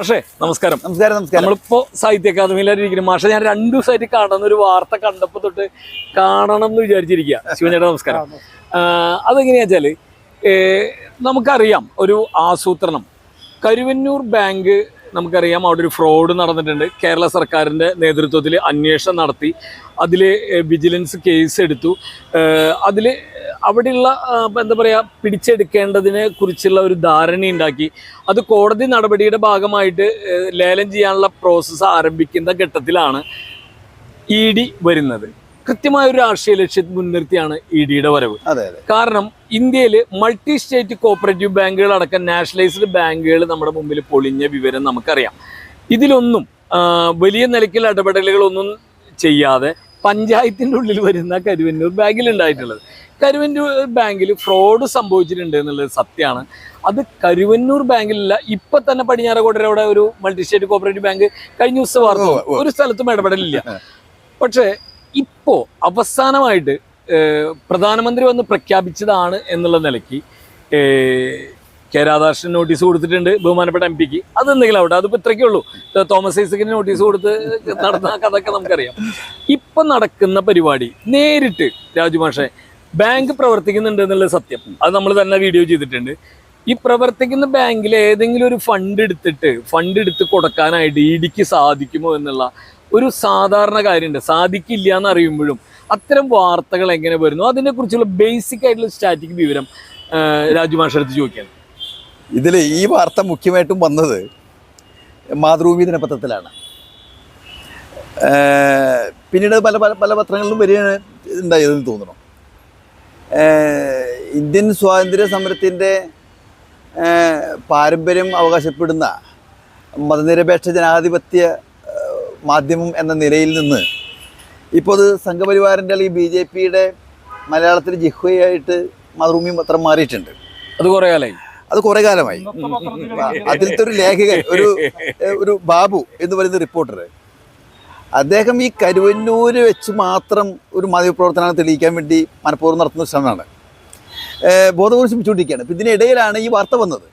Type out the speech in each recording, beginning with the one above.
മാഷേ നമസ്കാരം. നമസ്കാരം നമസ്കാരം. നമ്മളിപ്പോ സാഹിത്യ അക്കാദമിയിലായിരിക്കും മാഷെ ഞാൻ രണ്ടു ദിവസമായിട്ട് കാണുന്ന ഒരു വാർത്ത കണ്ടപ്പോ തൊട്ട് കാണണം എന്ന് വിചാരിച്ചിരിക്കുക ശിവചേട്ടാ നമസ്കാരം. അതെങ്ങനെയാ വെച്ചാൽ നമുക്കറിയാം ഒരു ആസൂത്രണം. കരുവന്നൂർ ബാങ്ക് നമുക്കറിയാം അവിടെ ഒരു ഫ്രോഡ് നടന്നിട്ടുണ്ട്. കേരള സർക്കാരിന്റെ നേതൃത്വത്തിൽ അന്വേഷണം നടത്തി. അതിൽ വിജിലൻസ് കേസ് എടുത്തു അതിൽ അവിടെയുള്ള എന്താ പറയുക പിടിച്ചെടുക്കേണ്ടതിനെ കുറിച്ചുള്ള ഒരു ധാരണ ഉണ്ടാക്കി. അത് കോടതി നടപടിയുടെ ഭാഗമായിട്ട് ലേലം ചെയ്യാനുള്ള പ്രോസസ്സ് ആരംഭിക്കുന്ന ഘട്ടത്തിലാണ് ഇ ഡി വരുന്നത്. കൃത്യമായ ഒരു രാഷ്ട്രീയ ലക്ഷ്യം മുൻനിർത്തിയാണ് ഇ ഡിയുടെ വരവ്. കാരണം ഇന്ത്യയിൽ മൾട്ടി സ്റ്റേറ്റ് കോപ്പറേറ്റീവ് ബാങ്കുകൾ അടക്കം നാഷണലൈസ്ഡ് ബാങ്കുകൾ നമ്മുടെ മുമ്പിൽ പൊളിഞ്ഞ വിവരം നമുക്കറിയാം. ഇതിലൊന്നും വലിയ നിലയ്ക്കുള്ള ഇടപെടലുകളൊന്നും ചെയ്യാതെ പഞ്ചായത്തിന്റെ ഉള്ളിൽ വരുന്ന കരുവന്നൂർ ബാങ്കിൽ ഉണ്ടായിട്ടുള്ളത്. കരുവന്നൂർ ബാങ്കിൽ ഫ്രോഡ് സംഭവിച്ചിട്ടുണ്ട് എന്നുള്ളത് സത്യമാണ്. അത് കരുവന്നൂർ ബാങ്കിലല്ല ഇപ്പൊ തന്നെ പടിഞ്ഞാറക്കോട്ടയുടെ ഒരു മൾട്ടി സ്റ്റേറ്റ് കോപ്പറേറ്റീവ് ബാങ്ക് കഴിഞ്ഞ ദിവസം വാർത്ത ഒരു സ്ഥലത്തും ഇടപെടലില്ല. പക്ഷേ ഇപ്പോ അവസാനമായിട്ട് പ്രധാനമന്ത്രി വന്ന് പ്രഖ്യാപിച്ചതാണ് എന്നുള്ള നിലയ്ക്ക് കെ രാധാകൃഷ്ണൻ നോട്ടീസ് കൊടുത്തിട്ടുണ്ട് ബഹുമാനപ്പെട്ട എം പിക്ക് അതെന്തെങ്കിലും അവിടെ അതിപ്പോൾ ഇത്രയ്ക്കേ ഉള്ളൂ. തോമസ് ഐസക്കിന് നോട്ടീസ് കൊടുത്ത് നടന്ന കഥയൊക്കെ നമുക്കറിയാം. ഇപ്പം നടക്കുന്ന പരിപാടി നേരിട്ട് രാജുമാഷെ ബാങ്ക് പ്രവർത്തിക്കുന്നുണ്ട് എന്നുള്ളത് സത്യം. അത് നമ്മൾ തന്നെ വീഡിയോ ചെയ്തിട്ടുണ്ട്. ഈ പ്രവർത്തിക്കുന്ന ബാങ്കിൽ ഏതെങ്കിലും ഒരു ഫണ്ട് എടുത്തിട്ട് ഫണ്ട് എടുത്ത് കൊടുക്കാനായിട്ട് ഇടിക്ക് സാധിക്കുമോ എന്നുള്ള ഒരു സാധാരണ കാര്യമുണ്ട് സാധിക്കില്ല എന്ന് അറിയുമ്പോഴും അത്തരം വാർത്തകൾ എങ്ങനെ വരുന്നു? അതിനെക്കുറിച്ചുള്ള ബേസിക് ആയിട്ടുള്ള സ്റ്റാറ്റിക് വിവരം രാജു മാഷ അടുത്ത് ചോദിക്കാൻ ഇതിൽ ഈ വാർത്ത മുഖ്യമായിട്ടും വന്നത് മാതൃഭൂമി ദിനപത്രത്തിലാണ്. പിന്നീട് പല പല പല പത്രങ്ങളിലും വരികയാണ് ഉണ്ടായതെന്ന് തോന്നുന്നു. ഇന്ത്യൻ സ്വാതന്ത്ര്യ സമരത്തിന്റെ പാരമ്പര്യം അവകാശപ്പെടുന്ന മതനിരപേക്ഷ ജനാധിപത്യ മാധ്യമം എന്ന നിലയിൽ നിന്ന് ഇപ്പോൾ അത് സംഘപരിവാറിന്റെ അല്ലെങ്കിൽ ബി ജെ പിയുടെ മലയാളത്തിൽ ജിഹ്വയായിട്ട് മാതൃഭൂമി പത്രം മാറിയിട്ടുണ്ട്. അത് കുറേ കാലമായി അത് കുറെ കാലമായി. അതിലത്തെ ഒരു ലേഖകൻ ഒരു ഒരു ബാബു എന്ന് പറയുന്ന റിപ്പോർട്ടർ അദ്ദേഹം ഈ കരുവന്നൂര് വെച്ച് മാത്രം ഒരു മാധ്യമപ്രവർത്തനം തെളിയിക്കാൻ വേണ്ടി മനഃപൂർവം നടത്തുന്ന ശ്രമമാണ്. ബോധപൂർവം ബോധപൂർവം ശ്രമിച്ചുകൊണ്ടിരിക്കുകയാണ് ഇപ്പം ഇതിനിടയിലാണ് ഈ വാർത്ത വന്നത്.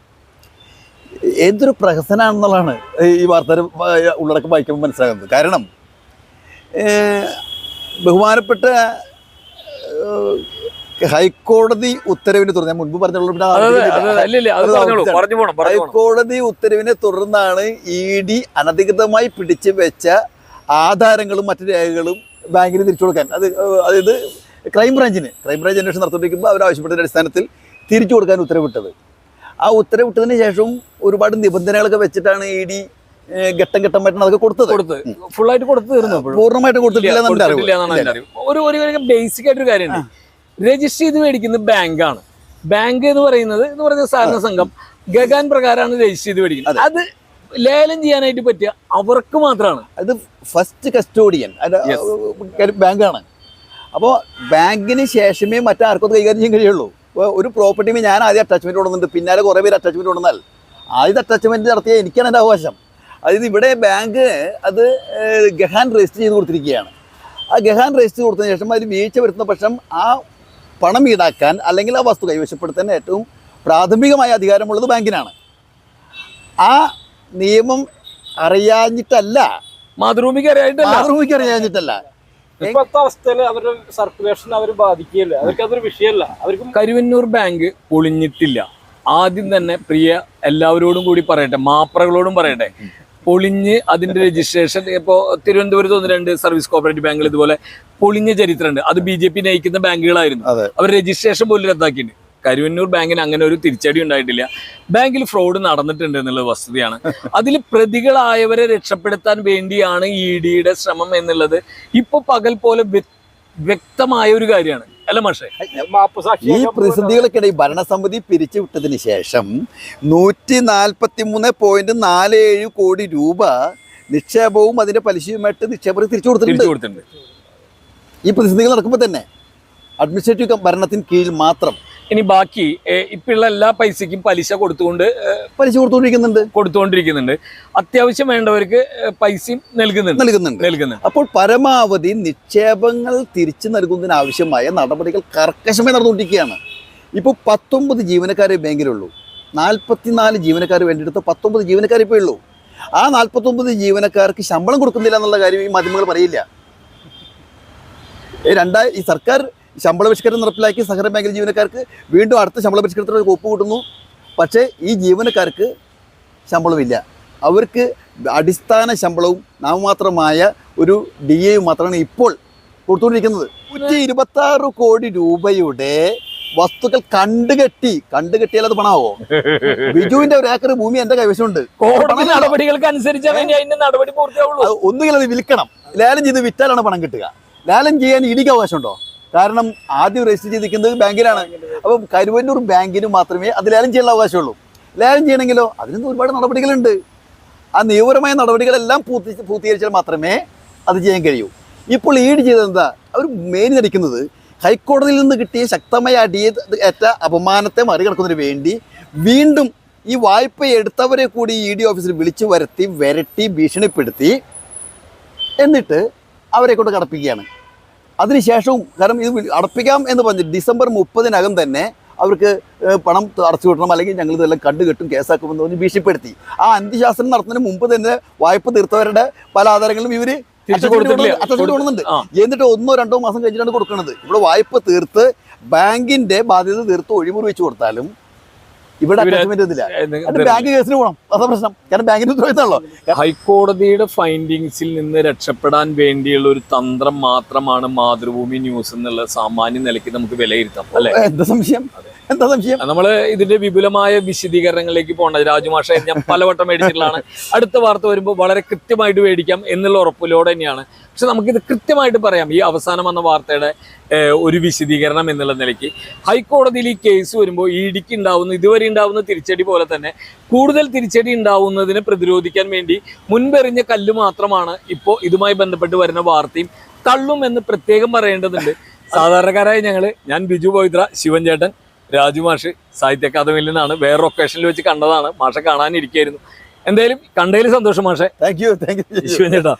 എന്തൊരു പ്രഹസനാണെന്നുള്ളതാണ് ഈ വാർത്ത ഉള്ളടക്കം വായിക്കുമ്പോൾ മനസ്സിലാകുന്നത്. കാരണം ബഹുമാനപ്പെട്ട ഹൈക്കോടതി ഉത്തരവിനെ തുടർന്ന് ഞാൻ മുൻപ് പറഞ്ഞുള്ള പറഞ്ഞോളൂ ഹൈക്കോടതി ഉത്തരവിനെ തുടർന്നാണ് ഇ ഡി അനധികൃതമായി പിടിച്ചു വെച്ച ആധാരങ്ങളും മറ്റു രേഖകളും ബാങ്കിന് തിരിച്ചു കൊടുക്കാൻ. അത് അതായത് ക്രൈംബ്രാഞ്ചിന് ക്രൈംബ്രാഞ്ച് അന്വേഷണം നടത്തിക്കൊണ്ടിരിക്കുമ്പോൾ അവർ ആവശ്യപ്പെട്ടതിന്റെ അടിസ്ഥാനത്തിൽ തിരിച്ചു കൊടുക്കാൻ ഉത്തരവിട്ടത്. ആ ഉത്തരവിട്ടതിന് ശേഷവും ഒരുപാട് നിബന്ധനകളൊക്കെ വെച്ചിട്ടാണ് ഇ ഡി ഘട്ടം ഘട്ടമായിട്ടാണ് അതൊക്കെ കൊടുത്തത്. കൊടുത്ത് ഫുൾ ആയിട്ട് കൊടുത്തു തീർന്നു പൂർണമായിട്ട് കൊടുത്തിട്ടില്ല ഒരു ബേസിക് ആയിട്ടൊരു കാര്യമുണ്ട്. രജിസ്റ്റർ ചെയ്ത് മേടിക്കുന്നത് ബാങ്കാണ് ബാങ്ക് എന്ന് പറയുന്നത് എന്ന് പറയുന്ന സഹകരണ സംഘം ഗഗാൻ പ്രകാരമാണ് രജിസ്റ്റർ ചെയ്ത് മേടിക്കുന്നത്. അത്. ലേലം ചെയ്യാനായിട്ട് പറ്റിയ അവർക്ക് മാത്രമാണ്. അത് ഫസ്റ്റ് കസ്റ്റോഡിയൻ ബാങ്കാണ് അപ്പോൾ ബാങ്കിന് ശേഷമേ മറ്റാർക്കും കൈകാര്യം ചെയ്യാൻ കഴിയുള്ളൂ. ഒരു പ്രോപ്പർട്ടിമേ ഞാൻ ആദ്യം അറ്റാച്ച്മെന്റ് കൊടുക്കുന്നുണ്ട് പിന്നാലെ കുറേ പേര് അറ്റാച്ച്മെന്റ് കൊടുന്നാൽ ആദ്യത്തെ അറ്റാച്ച്മെന്റ് നടത്തിയ എനിക്കാണ് എന്റെ അവകാശം. അതായത് ഇവിടെ ബാങ്ക് അത് ഗഹാൻ രജിസ്റ്റർ ചെയ്ത് കൊടുത്തിരിക്കുകയാണ്. ആ ഗഹാൻ രജിസ്റ്റർ കൊടുത്തതിന് ശേഷം അതിൽ വീഴ്ച വരുത്തുന്ന പക്ഷം ആ പണം ഈടാക്കാൻ അല്ലെങ്കിൽ ആ വസ്തു കൈവശപ്പെടുത്താൻ ഏറ്റവും പ്രാഥമികമായ അധികാരമുള്ളത് ബാങ്കിനാണ്. ആ നിയമം അറിയാഞ്ഞിട്ടല്ല. മാതൃഭൂമിക്ക് മാതൃഭൂമിക്ക് അറിയാഞ്ഞിട്ടല്ല. ഇപ്പോഴത്തെ അവസ്ഥയിൽ അവരുടെ സർക്കുലേഷൻ അവർ ബാധിക്കുകയില്ല? അവർക്ക് അതൊരു വിഷയമല്ല. അവർക്ക് കരുവന്നൂർ ബാങ്ക് പൊളിഞ്ഞിട്ടില്ല ആദ്യം തന്നെ പ്രിയ എല്ലാവരോടും കൂടി പറയട്ടെ മാപ്രകളോടും പറയട്ടെ. പൊളിഞ്ഞ് അതിന്റെ രജിസ്ട്രേഷൻ ഇപ്പോൾ തിരുവനന്തപുരത്ത് ഒന്ന് രണ്ട് സർവീസ് കോപ്പറേറ്റീവ് ബാങ്കുകൾ ഇതുപോലെ പൊളിഞ്ഞ ചരിത്രമുണ്ട് അത് ബി ജെ പി നയിക്കുന്ന ബാങ്കുകളായിരുന്നു അവർ രജിസ്ട്രേഷൻ പോലും റദ്ദാക്കിയിട്ടുണ്ട്. കരുവന്നൂർ ബാങ്കിന് അങ്ങനെ ഒരു തിരിച്ചടി ഉണ്ടായിട്ടില്ല. ബാങ്കിൽ ഫ്രോഡ് നടന്നിട്ടുണ്ട് എന്നുള്ള വസ്തുതയാണ്. അതിൽ പ്രതികളായവരെ രക്ഷപ്പെടുത്താൻ വേണ്ടിയാണ് ഇ ഡിയുടെ ശ്രമം എന്നുള്ളത്. ഇപ്പൊ പകൽ പോലെ വ്യക്തമായ ഒരു കാര്യമാണ്. അല്ല മാഷേ ഈ സാക്ഷി ഈ പ്രതിസന്ധികൾക്കിടയിൽ ഭരണസമിതി പിരിച്ചുവിട്ടതിന് ശേഷം നൂറ്റി നാൽപ്പത്തി മൂന്ന് പോയിന്റ് നാല് ഏഴ് കോടി രൂപ നിക്ഷേപവും അതിന്റെ പലിശയുമായിട്ട് നിക്ഷേപകർക്ക് തിരിച്ചു കൊടുത്തിട്ടുണ്ട്. ഈ പ്രതിസന്ധികൾ നടക്കുമ്പോൾ തന്നെ അഡ്മിനിസ്ട്രേറ്റീവ് കം- ഭരണത്തിന് കീഴിൽ മാത്രം ഇനി ബാക്കി ഇപ്പോഴുള്ള എല്ലാ പൈസയ്ക്കും പലിശ കൊടുത്തുകൊണ്ട് പലിശ കൊടുത്തുകൊണ്ടിരിക്കുന്നുണ്ട്. കൊടുത്തുകൊണ്ടിരിക്കുന്നുണ്ട്. അത്യാവശ്യം വേണ്ടവർക്ക് പൈസയും നൽകുന്നുണ്ട്. നൽകുന്നുണ്ട്. നൽകുന്നുണ്ട്. അപ്പോൾ പരമാവധി നിക്ഷേപങ്ങൾ തിരിച്ചു നൽകുന്നതിനാവശ്യമായ നടപടികൾ കർക്കശമായി നടന്നുകൊണ്ടിരിക്കുകയാണ്. ഇപ്പോൾ പത്തൊമ്പത് ജീവനക്കാരെ ബാങ്കിലുള്ളൂ. നാൽപ്പത്തിനാല് ജീവനക്കാർ വേണ്ടിയെടുത്ത് പത്തൊമ്പത് ജീവനക്കാർ ഇപ്പോൾ ഉള്ളൂ. ആ നാൽപ്പത്തൊമ്പത് ജീവനക്കാർക്ക് ശമ്പളം കൊടുക്കുന്നില്ല എന്നുള്ള കാര്യം ഈ മാധ്യമങ്ങൾ പറയില്ല. രണ്ടായി ഈ സർക്കാർ ശമ്പള പരിഷ്കരണം നടപ്പിലാക്കി സഹകരണ ബാങ്കിലെ ജീവനക്കാർക്ക് വീണ്ടും അടുത്ത ശമ്പള പരിഷ്കരണത്തിന് ഒപ്പ് കൂട്ടുന്നു. പക്ഷേ ഈ ജീവനക്കാർക്ക് ശമ്പളമില്ല. അവർക്ക് അടിസ്ഥാന ശമ്പളവും നാമമാത്രമായ ഒരു ഡി എയും മാത്രമാണ് ഇപ്പോൾ കൊടുത്തുകൊണ്ടിരിക്കുന്നത്. നൂറ്റി ഇരുപത്തി ആറ് കോടി രൂപയുടെ വസ്തുക്കൾ കണ്ടുകെട്ടി കണ്ടുകെട്ടിയാൽ അത് പണമാവോ? ബിജുവിന്റെ ഒരു ഏക്കർ ഭൂമി എന്റെ കൈവശമുണ്ട്. കോടതി നടപടികൾക്ക് അനുസരിച്ച് ഒന്നുകിൽ അത് വിൽക്കണം. ലേലം ചെയ്ത് വിറ്റാലാണ് പണം കിട്ടുക. ലേലം ചെയ്യാൻ ഇടിക്ക് അവകാശമുണ്ടോ? കാരണം ആദ്യം രജിസ്റ്റർ ചെയ്തിരിക്കുന്നത് ബാങ്കിലാണ്. അപ്പം കരുവന്നൂർ ബാങ്കിന് മാത്രമേ അത് ലേലം ചെയ്യാനുള്ള അവകാശമുള്ളൂ. ലേലം ചെയ്യണമെങ്കിലോ? അതിനൊന്നും ഒരുപാട് നടപടികളുണ്ട്. ആ നിയമപരമായ നടപടികളെല്ലാം പൂർത്തി പൂർത്തീകരിച്ചാൽ മാത്രമേ അത് ചെയ്യാൻ കഴിയൂ. ഇപ്പോൾ ഈട് ചെയ്തത് എന്താ? അവർ മെയിൻ നടിക്കുന്നത് ഹൈക്കോടതിയിൽ നിന്ന് കിട്ടിയ ശക്തമായ അടിയെ ഏറ്റ അപമാനത്തെ മറികടക്കുന്നതിന് വേണ്ടി വീണ്ടും ഈ വായ്പ എടുത്തവരെ കൂടി ഇ ഡി ഓഫീസിൽ വിളിച്ചു വരുത്തി വരട്ടി ഭീഷണിപ്പെടുത്തി എന്നിട്ട് അവരെ കൊണ്ട് കടപ്പിക്കുകയാണ്. അതിനുശേഷവും കാരണം ഇത് അടപ്പിക്കാം എന്ന് പറഞ്ഞ് ഡിസംബർ മുപ്പതിനകം തന്നെ അവർക്ക് പണം അടച്ചു കിട്ടണം അല്ലെങ്കിൽ ഞങ്ങൾ ഇതെല്ലാം കണ്ടുകെട്ടും കേസാക്കുമെന്ന് പറഞ്ഞ് ഭീഷണിപ്പെടുത്തി. ആ അന്ത്യശാസ്ത്രം നടത്തുന്നതിന് മുമ്പ് തന്നെ വായ്പ തീർത്തവരുടെ പല ആധാരങ്ങളും കൊടുത്തിട്ടില്ല. കൊടുക്കുന്നുണ്ട് എന്നിട്ട് ഒന്നോ രണ്ടോ മാസം കഴിഞ്ഞിട്ടാണ് കൊടുക്കുന്നത്. ഇവിടെ വായ്പ തീർത്ത് ബാങ്കിന്റെ ബാധ്യത തീർത്ത് ഒഴിമുറി വെച്ച് കൊടുത്താലും ഇവിടെ അറ്റാച്ച്മെന്റ് ഇതില്ല. ബാങ്ക് കേസിന് പോകണം അതാ പ്രശ്നം. കാരണം ബാങ്കിന്റെ ഉത്തരവാദിത്തമാണല്ലോ. ഹൈക്കോടതിയുടെ ഫൈൻഡിങ്സിൽ നിന്ന് രക്ഷപ്പെടാൻ വേണ്ടിയുള്ള ഒരു തന്ത്രം മാത്രമാണ് മാതൃഭൂമി ന്യൂസ് എന്നുള്ള സാമാന്യ നിലയ്ക്ക് നമുക്ക് വിലയിരുത്താം അല്ലെ? എന്താ സംശയം? എന്താ സംശയം? നമ്മൾ ഇതിന്റെ വിപുലമായ വിശദീകരണങ്ങളിലേക്ക് പോകണ്ട. രാജുമാഷ ഞാൻ പലവട്ടം മേടിച്ചിട്ടുള്ളതാണ്. അടുത്ത വാർത്ത വരുമ്പോൾ വളരെ കൃത്യമായിട്ട് മേടിക്കാം എന്നുള്ള ഉറപ്പിലൂടെ തന്നെയാണ്. പക്ഷെ നമുക്കിത് കൃത്യമായിട്ട് പറയാം. ഈ അവസാനം വന്ന വാർത്തയുടെ ഒരു വിശദീകരണം എന്നുള്ള നിലയ്ക്ക്. ഹൈക്കോടതിയിൽ ഈ കേസ് വരുമ്പോൾ ഇടിക്ക് ഉണ്ടാവുന്ന ഇതുവരെ ഉണ്ടാവുന്ന തിരിച്ചടി പോലെ തന്നെ കൂടുതൽ തിരിച്ചടി ഉണ്ടാവുന്നതിനെ പ്രതിരോധിക്കാൻ വേണ്ടി മുൻപെറിഞ്ഞ കല്ല് മാത്രമാണ് ഇപ്പോൾ ഇതുമായി ബന്ധപ്പെട്ട് വരുന്ന വാർത്തയും തള്ളും എന്ന് പ്രത്യേകം പറയേണ്ടതുണ്ട്. സാധാരണക്കാരായ ഞങ്ങൾ ഞാൻ ബിജു പവിത്ര ശിവൻ ചേട്ടൻ രാജു മാഷ് സാഹിത്യ അക്കാദമിയിൽ നിന്നാണ് വേറെ ഒക്കേഷനിൽ വെച്ച് കണ്ടതാണ്. മാഷെ കാണാനിരിക്കായിരുന്നു. എന്തായാലും കണ്ടതിൽ സന്തോഷം മാഷെ. താങ്ക് യു താങ്ക് യു ചേട്ടാ.